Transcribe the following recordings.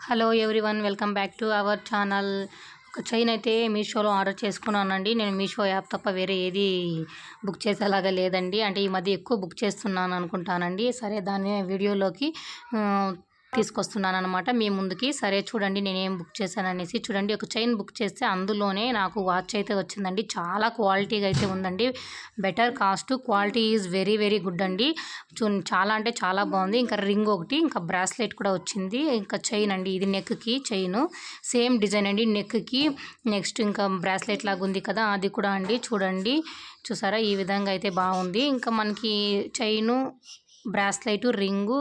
Hello everyone welcome back to our channel. ఒక chain అయితే మీషోలో ఆర్డర్ చేసుకున్నానండి. నేను మీషో యాప్ తప్ప వేరే ఏది బుక్ చేసేలాగా లేదండి. అంటే ఈ మధ్య ఎక్కువ బుక్ చేస్తున్నాను అనుకుంటానండి. సరే దాన్ని వీడియోలోకి తీసుకొస్తున్నాను అనమాట మీ ముందుకి. సరే చూడండి నేనేం బుక్ చేశాను అనేసి చూడండి ఒక చైన్ బుక్ చేస్తే అందులోనే నాకు వాచ్ అయితే వచ్చిందండి. చాలా క్వాలిటీగా అయితే ఉందండి. Better cost. Quality is very very good అండి. చూ చాలా అంటే చాలా బాగుంది. ఇంకా రింగ్ ఒకటి ఇంకా బ్రాస్లెట్ కూడా వచ్చింది. ఇంకా చైన్ అండి. ఇది నెక్కి చైన్. సేమ్ డిజైన్ అండి. నెక్కి నెక్స్ట్ ఇంకా బ్రాస్లెట్ లాగా ఉంది కదా అది కూడా అండి. చూడండి. చూసారా? ఈ విధంగా అయితే బాగుంది. ఇంకా మనకి చైను బ్రాస్లైట్ రింగు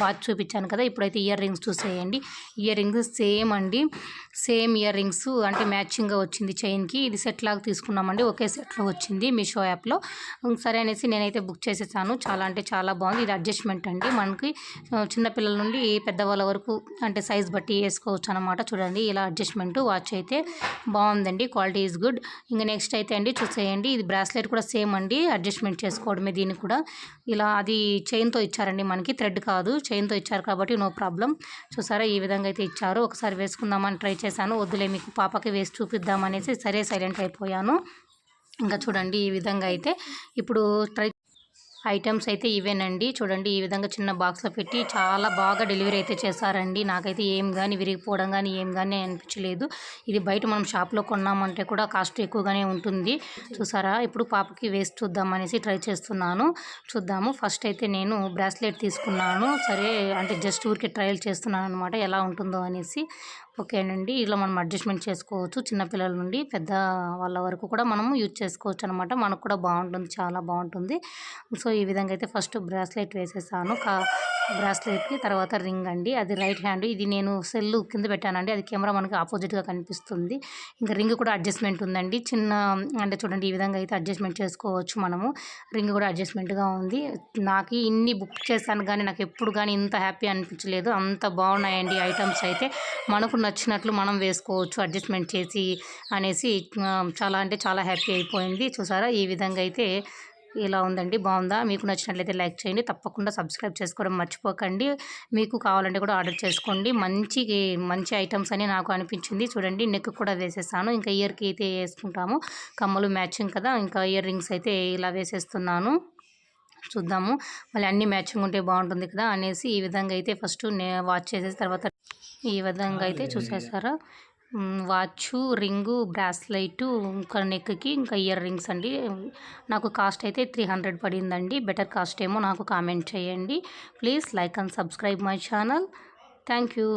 వాచ్ చూపించాను కదా ఇప్పుడైతే ఇయర్ రింగ్స్ చూసేయండి. ఇయర్ రింగ్స్ సేమ్ అండి. సేమ్ ఇయర్ రింగ్స్ అంటే మ్యాచింగ్గా వచ్చింది చైన్కి. ఇది సెట్ లాగా తీసుకున్నామండి. ఒకే సెట్లో వచ్చింది మీషో యాప్లో. సరే అనేసి నేనైతే బుక్ చేసేసాను. చాలా అంటే చాలా బాగుంది. ఇది అడ్జస్ట్మెంట్ అండి. మనకి చిన్నపిల్లల నుండి పెద్దవాళ్ళ వరకు అంటే సైజ్ బట్టి వేసుకోవచ్చు అనమాట చూడండి ఇలా అడ్జస్ట్మెంట్ వాచ్ అయితే బాగుందండి. Quality is good. ఇంకా నెక్స్ట్ అయితే అండి చూసేయండి. ఇది బ్రాస్లెట్ కూడా సేమ్ అండి. అడ్జస్ట్మెంట్ చేసుకోవడమే దీన్ని కూడా. ఇలా అది చైన్తో ఇచ్చారండి. మనకి థ్రెడ్ కాదు. చైన్తో ఇచ్చారు కాబట్టి నో ప్రాబ్లం చూసారా? ఈ విధంగా అయితే ఇచ్చారు. ఒకసారి వేసుకుందామని ట్రై చేశాను. వద్దులే మీకు పాపకి వేసి చూపిద్దామనేసి సరే సైలెంట్ అయిపోయాను. ఇంకా చూడండి ఈ విధంగా అయితే ఇప్పుడు ట్రై ఐటమ్స్ అయితే ఇవేనండి. చూడండి ఈ విధంగా చిన్న బాక్స్లో పెట్టి చాలా బాగా డెలివరీ అయితే చేశారండి. నాకైతే ఏం కానీ విరిగిపోవడం కానీ ఏం కానీ అనిపించలేదు. ఇది బయట మనం షాప్లో కొన్నామంటే కూడా కాస్ట్ ఎక్కువగానే ఉంటుంది. చూసారా? ఇప్పుడు పాపకి వేసి చూద్దాం అనేసి ట్రై చేస్తున్నాను. చూద్దాము. ఫస్ట్ అయితే నేను బ్రాస్లెట్ తీసుకున్నాను. సరే అంటే జస్ట్ ఊరికే ట్రయల్ చేస్తున్నాను అనమాట ఎలా ఉంటుందో అనేసి. ఓకేనండి ఇలా మనం అడ్జస్ట్మెంట్ చేసుకోవచ్చు. చిన్నపిల్లల నుండి పెద్ద వాళ్ళ వరకు కూడా మనము యూజ్ చేసుకోవచ్చు అనమాట మనకు కూడా బాగుంటుంది. చాలా బాగుంటుంది. సో ఈ విధంగా అయితే ఫస్ట్ బ్రాస్లెట్ వేసేసాను. కా బ్రాస్లెట్కి తర్వాత రింగ్ అండి. అది రైట్ హ్యాండ్. ఇది నేను సెల్ కింద పెట్టానండి. అది కెమెరా మనకి ఆపోజిట్గా కనిపిస్తుంది. ఇంకా రింగ్ కూడా అడ్జస్ట్మెంట్ ఉందండి. చిన్న అంటే చూడండి ఈ విధంగా అయితే అడ్జస్ట్మెంట్ చేసుకోవచ్చు మనము. రింగ్ కూడా అడ్జస్ట్మెంట్గా ఉంది. నాకు ఇన్ని బుక్ చేశాను కానీ నాకు ఎప్పుడు కానీ ఇంత హ్యాపీ అనిపించలేదు. అంత బాగున్నాయండి ఐటమ్స్ అయితే. మనకు నచ్చినట్లు మనం వేసుకోవచ్చు అడ్జస్ట్మెంట్ చేసి అనేసి చాలా అంటే చాలా హ్యాపీ అయిపోయింది. చూసారా? ఈ విధంగా అయితే ఇలా ఉందండి. బాగుందా? మీకు నచ్చినట్లయితే లైక్ చేయండి. తప్పకుండా సబ్స్క్రైబ్ చేసుకోవడం మర్చిపోకండి. మీకు కావాలంటే కూడా ఆర్డర్ చేసుకోండి. మంచి మంచి ఐటమ్స్ అని నాకు అనిపించింది. చూడండి నెక్ కూడా వేసేసాను. ఇంకా ఇయర్కి అయితే వేసుకుంటాము. కమ్మలు మ్యాచింగ్ కదా? ఇంకా ఇయర్ రింగ్స్ అయితే ఇలా వేసేస్తున్నాను. చూద్దాము. మళ్ళీ అన్ని మ్యాచింగ్ ఉంటే బాగుంటుంది కదా అనేసి ఈ విధంగా అయితే ఫస్ట్ నే వాచ్ చేసేసి తర్వాత ఈ విధంగా అయితే చూసేసారా వాచ్ రింగు బ్రాస్లైట్ ఇంకా నెక్కి ఇంకా ఇయర్ రింగ్స్ అండి. నాకు కాస్ట్ అయితే త్రీ హండ్రెడ్ పడిందండి. బెటర్ కాస్ట్ ఏమో నాకు కామెంట్ చేయండి. Please like and subscribe my channel. Thank you.